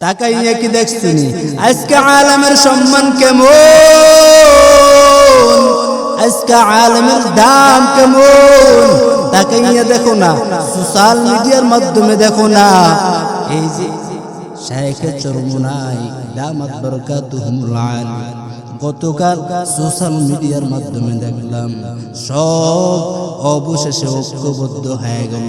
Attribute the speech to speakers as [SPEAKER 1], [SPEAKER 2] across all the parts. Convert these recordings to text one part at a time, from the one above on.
[SPEAKER 1] তাকাইয়া কি দেখছিনি? আজকে আলমের সম্মান কেমন? আজকে আলমের দাম কেমন? তাকাইয়া দেখো না। সোশ্যাল মিডিয়ার মাধ্যমে দেখো না। এই যে শায়েখে চরমুনাই দামাত বরকাতুহুমুল আলী গতকাল সোশ্যাল মিডিয়ার মাধ্যমে দেখলাম, সব অবশেষে ঐক্যবদ্ধ হয়ে গেল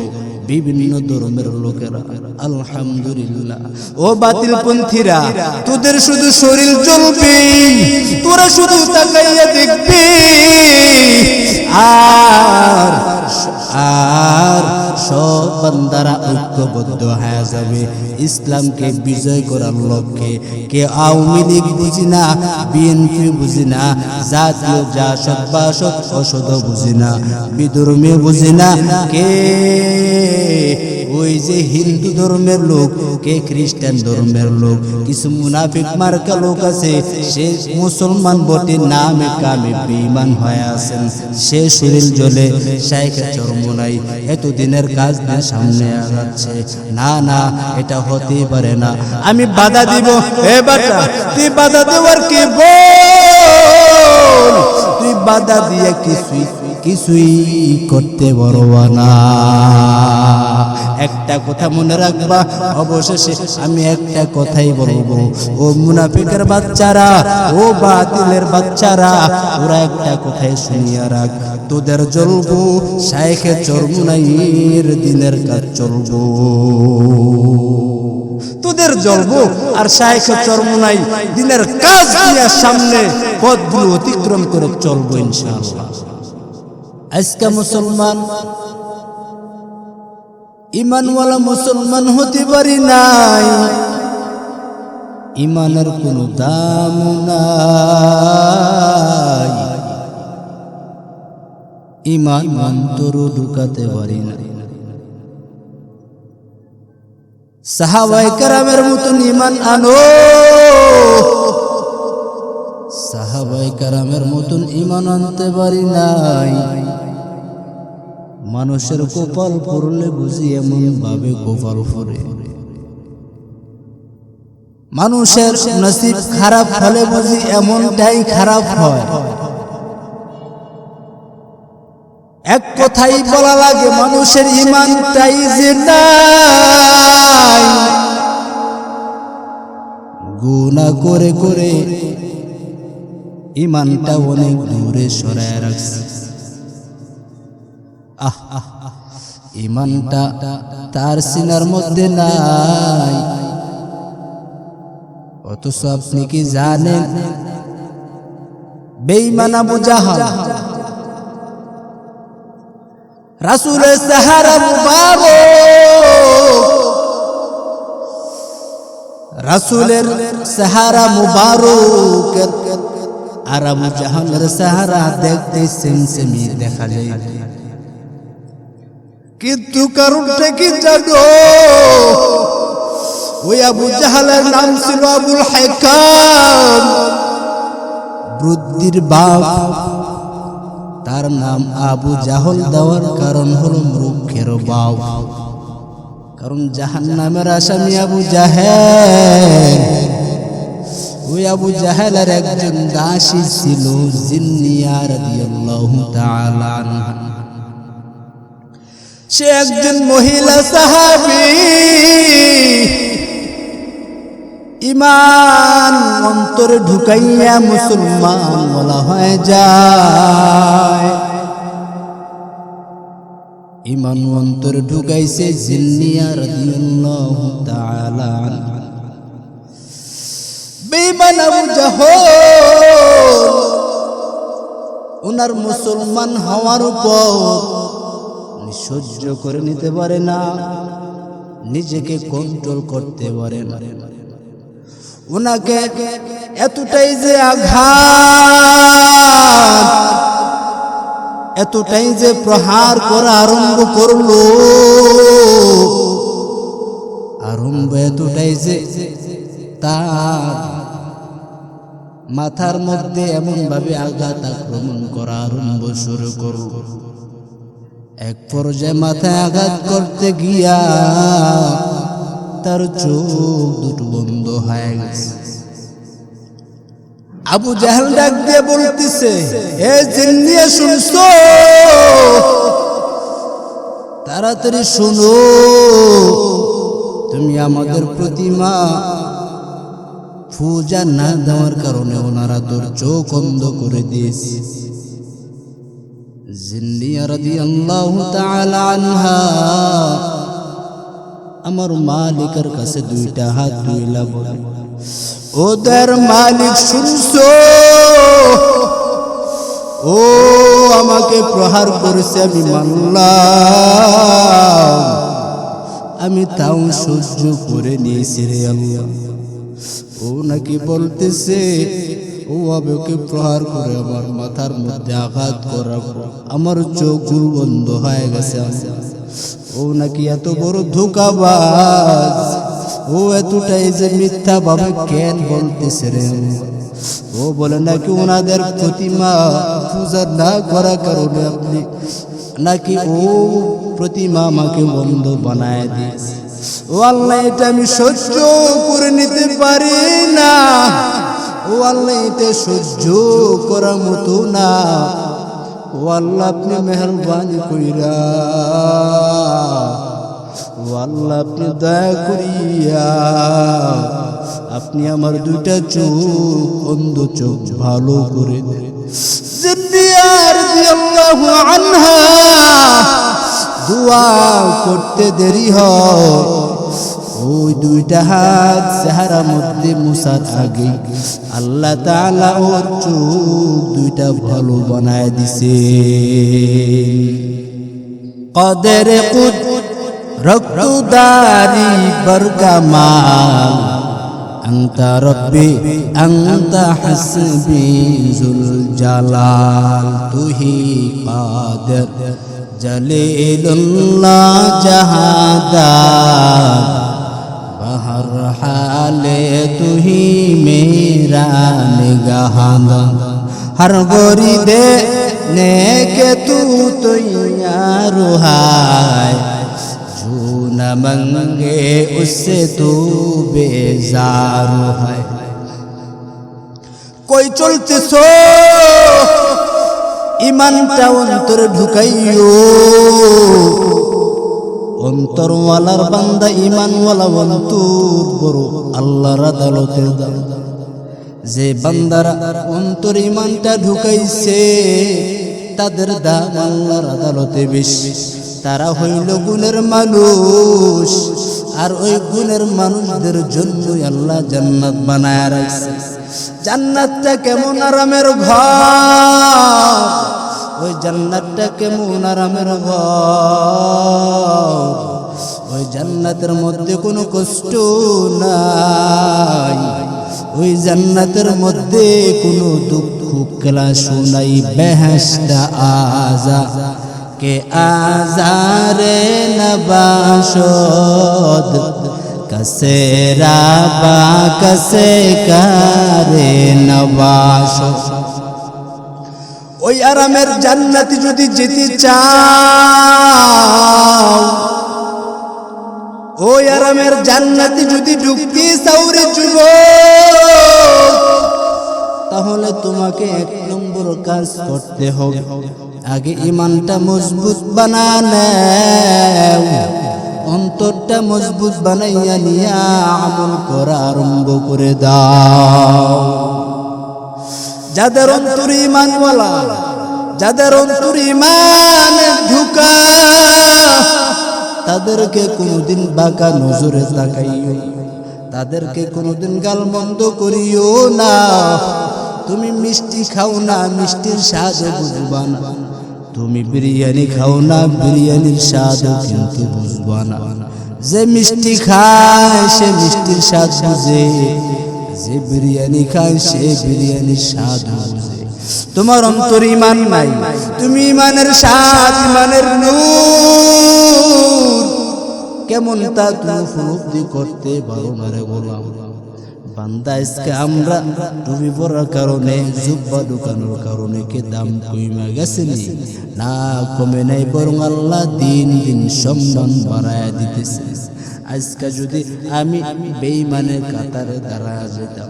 [SPEAKER 1] বিভিন্ন ধর্মের লোকেরা। আলহামদুলিল্লাহ। ও বাতিল পন্থীরা তোদের শুধু শরীর চলবে, তোরা শুধু তাকাইয়া দেখবি। আর আর সব ঐক্যবদ্ধ হয়ে যাবে। ইসলামকে বিজয় করার লক্ষ্যে কে আওয়ামী লীগ বুঝি না, বিএনপি বুঝি না, জাতীয় যা অসদ বুঝি না, বিধর্মী বুঝি না, কে ওই যে হিন্দু ধর্মের লোক, কে খ্রিস্টান ধর্মের লোক, কিছু মুনাফিক মার্কা লোক আছে, সে মুসলমান বটে, নামে কামে বেঈমান হয়ে আছেন, সে শরীর জ্বলে, শাইখে চর্ম নাই, এতদিনের কাজ দিয়ে সামনে আগাচ্ছে। না না, এটা হতে পারে না। আমি বাধা দিব। এ বাটা তুই বাধা দেওয়ার কি বল? তুই বাধা দিয়ে কিছুই কিছুই করতে পারবা না। একটা কথা মনে রাখবা, অবশেষে আমি একটা কথাই বলব। ও মুনাফিকের বাচ্চারা, ও বাতিলের বাচ্চারা, ওরা একটা কথাই শুনিয়া রাখ তোদের জ্বলবো, শাইখে চরমুনাইয়ের দিনের কাজ চলবো। তোদের জ্বলবো আর শাইখে চরমুনাই দিনের কাজ দিয়া সামনে পথগুলো অতিক্রম করে চলবো ইনশাআল্লাহ। আজকে মুসলমান, ইমানওয়ালা মুসলমান হতে পারি নাই, ইমানের কোনো দাম নাই। ইমান অন্তরও ঢুকাতে পারি না। সাহাবাই কারামের মতন ইমান আনো। সাহাবাই কারামের মতন ইমান আনতে পারি নাই। মানুষের কপাল পড়লে বুঝি এমন ভাবে কপাল পড়ে মানুষের নসিব খারাপ হলে বুঝি এমনটাই খারাপ হয়। এক কথাই বলা লাগে, মানুষের ইমানটাই যে নাই। গুণা করে করে ইমানটা অনেক দূরে সরায় রাখছে। ইমানটা তার সিনার মধ্যে নাই। অথচ আপনি কি জানেন? বেইমান আবু রাসূলের সাহারা মুবারক। রাসূলের সাহারা মুবারক। আর আবু জাহালের সাহারা দেখতে সেমসেমি দেখা যায়। কিন্তু কারণটা কি জানো? ওই আবু জাহালের নাম ছিল আবুল হাইকাম। বুদ্ধির বাপ। তার নাম আবু জাহল দেওয়ার কারণ হলো মূর্খের বাউ। কারণ জাহান নামের আসামি আবু জাহেল। ওই আবু জাহেলের একজন দাসী ছিল সে একজন মহিলা সাহাবি। ইমান অন্তরে ঢুকাইয়া মুসলমান বলা হয়ে যায়। ইমান অন্তরে ঢুকাইছে জিন্নিয়া রাদিয়াল্লাহু তাআলা মুসলমান হওয়ার উপর সহ্য করে নিতে পারে না, নিজেকে কন্ট্রোল করতে পারে না। ওনাকে এতটাই যে আঘাত, এতটাই যে প্রহার করা আরম্ভ করল, আরম্ভ এতটাই যে তার মাথার মধ্যে এমন ভাবে আঘাত আক্রমণ করা আরম্ভ শুরু করল। এক পর্যায়ে মাথায় আঘাত করতে গিয়া তার চোখ দুটো বন্ধ হয়ে গেছে। আবু জাহেল ডাক দিয়ে বলতেছে, এ জিন্নিয়ে শুনছো? তাড়াতাড়ি শুনো, তুমি আমাদের প্রতিমা পূজা না দেওয়ার কারণে ওনারা তোর চোখ অন্ধ করে দিয়েছে। জিন্নিয়া রাদিয়াল্লাহু তাআলা আনহা আমার মালিকের কাছে দুইটা হাত দুইলা বলে ওদের মালিক, শুনছো? ও আমাকে প্রহার করেছে, আমি মানলাম। আমি তাও সহ্য করে নিয়েছি রে আল্লাহ। ও নাকি বলতেছে, ও আমাকে প্রহার করে আমার মাথার মধ্যে আঘাত করার আমার চোখ বন্ধ হয়ে গেছে। ও নাকি এত বড় ধোকাবাজ? ও এতটাই যে মিথ্যা ভাবে কেন বলতেছে রে ও বলে নাকি ওনাদের প্রতিমা পূজা না করার কারণে আপনি নাকি ও প্রতিমা আমাকে বন্ধ বানায় দিয়েছে। ও আল্লাহ, এটা আমি সহ্য করে নিতে পারি না। ও আল্লাহ, এটা সহ্য করার মতো না। ও আল্লাহ আপনি মেহরবানি কইরা, ও আল্লাহ আপনি দয়া করিয়া, আপনি আমার দুইটা চোখ, অন্ধ চোখ ভালো করে দোয়া করতে দেরি হয়। ওই দুইটা হাত চেহারা মধ্যে মুসার আগে আল্লাহ তাআলা ওর চোখ দুইটা ভালো বানায় দিছে কদের কুদ রক্তদারি বরকামাল أنت ربي أنت حسبي ذو الجلال تهي قادر جليل الله جهادار ہر حال تو ہی میرا نگہانا ہر گوری دے نیک تو تو یا روحائے جو نہ منگے اس سے تو بیزار ہے کوئی چلتی سو ایمان ٹاؤن تر ڈھکائیو অন্তরওয়ালার বান্দা ইমানওয়ালা অন্তর বড় আল্লাহর আদালতে। যে বান্দারা অন্তর ইমানটা ঢুকাইছে, তাদের দাম আল্লাহর আদালতে বেশি। তারা হইল গুণের মানুষ, আর ওই গুণের মানুষদের জন্য আল্লাহ জান্নাত বানায় রাখছে। জান্নাতটা কেমন আরামের ঘর? ওই জান্নাতটা কেমন আরামের ঘর ওই জান্নাতের মধ্যে কোনো কষ্ট নাই। ওই জান্নাতের মধ্যে কোনো দুঃখ, ক্লাস নাই বেহেস্তা আজা। কে আজারে নবাসদ কসে রাবা কসে কারে নবাসদ ওই আরামের জান্নাতি যদি যেতে চাও। ওই আরামের জান্নাতি যদি ঢুকতে চাউরে যুব তাহলে তোমাকে এক নম্বর কাজ করতে হবে। আগে ইমানটা মজবুত বানানো অন্তরটা মজবুত বানাইয়া নিয়া আমল করা আরম্ভ করে দাও। যাদের অন্তর ইমানওয়ালা, যাদের অন্তর ইমান ঢুকা, তাদেরকে কোনোদিন বাঁকা নজরে তাকাইও, তাদেরকে কোনোদিন গাল বন্ধ করিও না। তুমি মিষ্টি খাও না, মিষ্টির স্বাদ বুঝবা না। তুমি বিরিয়ানি খাও না, বিরিয়ানির স্বাদ কিন্তু বুঝবা না। যে মিষ্টি খায়, সে মিষ্টির স্বাদ বুঝে। যে বিরিয়ানি খায়, সে বিরিয়ানি স্বাদ বুঝে তোমার অন্তর ইমান নাই, তুমি ইমানের স্বাদ, ইমানের নূর। কেমন তা তুমি উপলব্ধি করতে পারো মারে গোলাম বান্দা, আজকে আমরা টুপি পরার কারণে, জুব্বা ঢুকানোর কারণে কে দাম কইমা গেছেনি? না কমে নাই, বরং আল্লাহ দিন দিন সম্মান বাড়ায় দিতেছে। আজকে যদি আমি বেঈমানের কাতারে দাঁড়া যেতাম,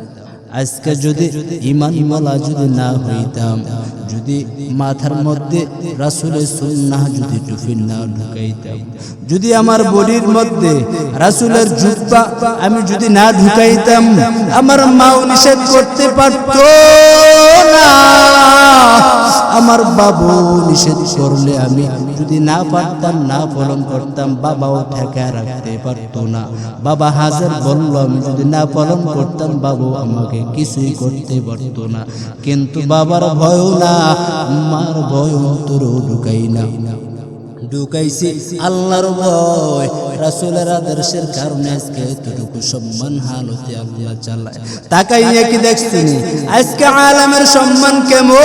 [SPEAKER 1] আজকে যদি ইমান বলা যদি না হইতাম, যদি মাথার মধ্যে রাসুলের সুন্নাহ যদি টুপি না ঢুকাইতাম, যদি আমার বডির মধ্যে রাসুলের জুব্বা আমি যদি না ঢুকাইতাম, আমার মাও নিষেধ করতে পারত না। আমার বাবু নিষেধ করলে আমি যদি না পারতাম, না পালন করতাম, বাবাও ঠেকা রাখতে পারতো না। বাবা হাজার বলল, আমি যদি না পালন করতাম, বাবু আমাকে কিছুই করতে পারতো না। কিন্তু বাবার ভয়ও না আমার ভয় অন্তরও ঢুকাই না। ঢুকাইছি। আল্লাহর ভয়, রাসূলের আদর্শের কারণে আজকে এতটুকু সম্মান হালতে আল্লাহ চালায়। তাকাইয়া কি দেখছেন? আজকে আলমের সম্মান কেমন?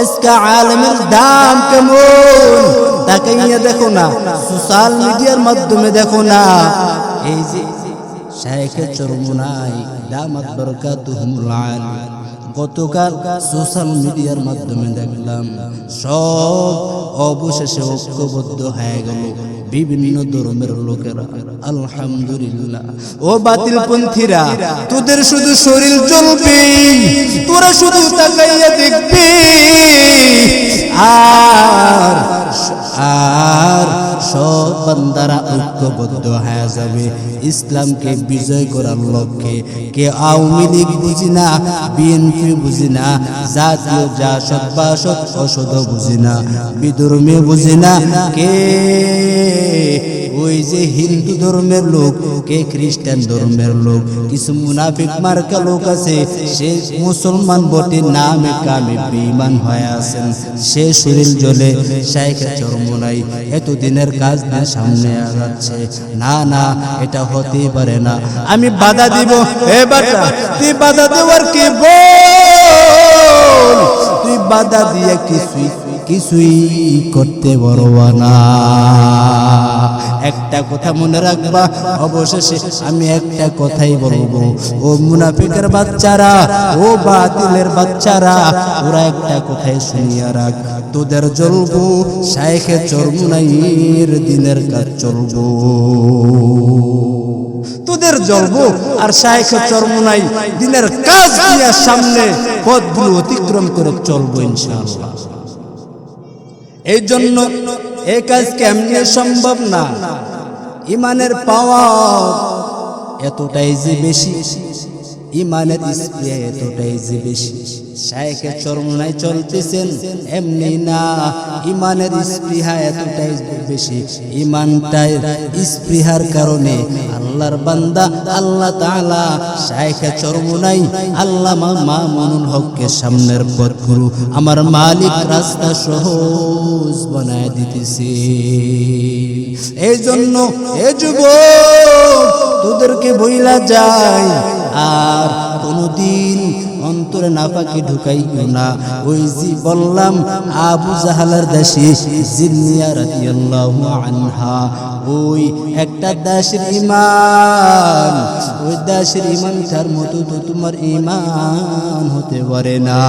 [SPEAKER 1] আজকে আলমের দাম কেমন? তাকাইয়া দেখো না, সোশ্যাল মিডিয়ার মাধ্যমে দেখো না। এই যে শায়েখে চরমুনাই দামাত বরকাতুহুমুল আলী। গতকাল সোশ্যাল মিডিয়ার মাধ্যমে দেখলাম সব অবশেষে ঐক্যবদ্ধ হয়ে গেল। বিভিন্ন ধর্মের লোকেরা, আলহামদুলিল্লাহ। ও বাতিল পন্থীরা তোদের শুধু শরীর চলবে, তোরা শুধু তাকাইয়া দেখবি। আর আর সব ঐক্যবদ্ধ হয়ে যাবে। ইসলামকে বিজয় করার লক্ষ্যে কে আওয়ামী লীগ বুঝি না, বিএনপি বুঝি না, জাতীয় বাসদ অসদ বুঝি না, বিধর্মী বুঝি না, কে ওই যে হিন্দু ধর্মের লোক, কে খ্রিস্টান ধর্মের লোক, কিছু মুনাফিক মার্কা লোক আছে, সে মুসলমান বটে, নামে কামে বেঈমান হয়ে আছেন। সে শরীর জ্বলে শাইখে চরমনাই এত দিনের কাজ না সামনে আগাচ্ছে। না না, এটা হতে পারে না। আমি বাধা দিব, এ বাটা তুই বাধা দেওয়ার কি বল? বাধা দিয়ে কিছুই কিছুই করতে পারবা না। একটা কথা মনে রাখবা, অবশেষে আমি একটা কথাই বলব। ও মুনাফিকের বাচ্চারা, ও বাতিলের বাচ্চারা, ওরা একটা কথাই শুনিয়া রাখ। তোদের জ্বলবো শাইখে চরমুনাইয়ের দিনের কাজ চলবো। তোদের জ্বলবো আর শাইখে চরমুনাই দিনের কাজ দিয়া সামনে পথগুলো অতিক্রম করে চলবো ইনশাআল্লাহ। এই জন্য এই কাজ কেমনে সম্ভব না? ইমানের পাওয়া এতটাই যে বেশি, ইমানের স্প্রে এতটাই যে বেশি। শায়েখে চরমনায় চলতেছেন, এমনি না, ইমানের স্পৃহা এতটাই বেশি। ইমানটাই স্পৃহার কারণে আল্লাহর বান্দা, আল্লাহ তাআলা শায়েখে চরমনাই আল্লাহ মা মনুল হককে সামনের পথগুলো আমার মালিক রাস্তা সহজ বানায় দিতেছে। এই জন্য এ যুব তোদেরকে বইলা যায়, আর কোনদিন অন্তরে নাপাকি ঢুকাইও না। ওই জি বললাম, আবু জাহালার দাসী জিন্নিয়া রাদিয়াল্লাহু আনহা। ওই একটা দাসের ইমান ওই দাসের ইমানটার মতো তো তোমার ইমান হতে পারে না।